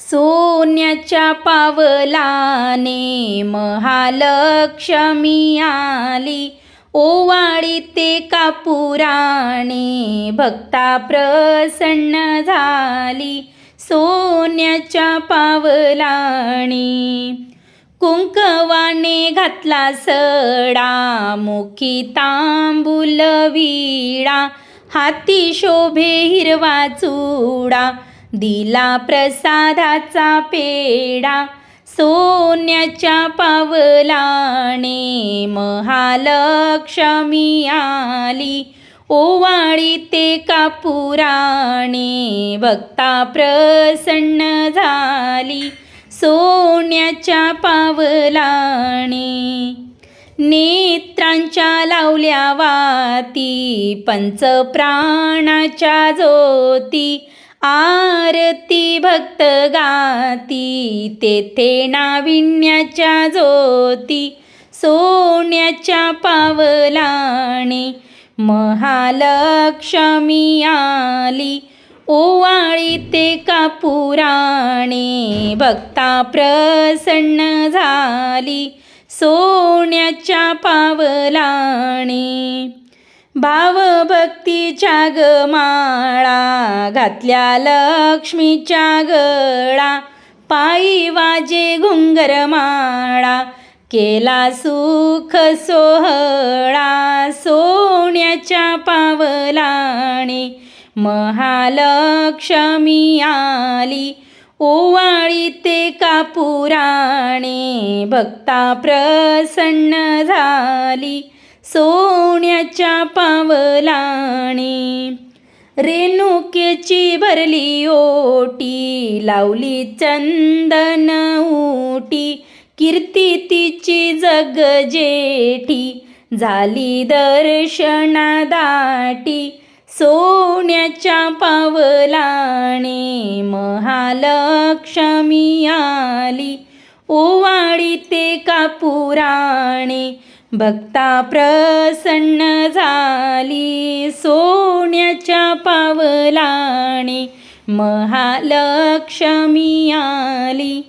सोन्याच्या पावलाने महालक्ष्मी आली. ओवाळी ते कापुराणे भक्ता प्रसन्न झाली. सोन्याच्या पावलाने कुंकवाने घातला सडा मुखी तांबूल विडा हाती शोभे हिरवा चुडा दिला प्रसादाचा पेढा सोन्याच्या पावलाने महालक्ष्मी आली. ओवाळी ते कापुराणे भक्ता प्रसन्न झाली. सोन्याच्या पावलाने नेत्रांच्या लावल्या वाती पंचप्राणाच्या ज्योती आरती भक्त गाती तेथे नाविन्याच्या ज्योती सोन्याच्या पावलाने महालक्ष्मी आली. ओवाळी ते कापुराणे भक्ता प्रसन्न झाली. सोन्याच्या पावलाने भावभक्तीच्या गमाळा घातल्या लक्ष्मीच्या गळा. पायी वाजे घुंगरमाळा केला सुख सोहळा. सोन्याच्या पावलाणी महालक्ष्मी आली. ओवाळी ते कापुराणे भक्ता प्रसन्न झाली. सोन्याच्या पावलाने रेणुकेची भरली ओटी लावली चंदन ओटी कीर्ती तिची जग जेठी झाली दर्शनादाटी सोन्याच्या पावलाने महालक्ष्मी आली. ओवाळी ते कापुराणे भक्ता प्रसन्न झाली. सोन्याच्या पावलाने महालक्ष्मी आली.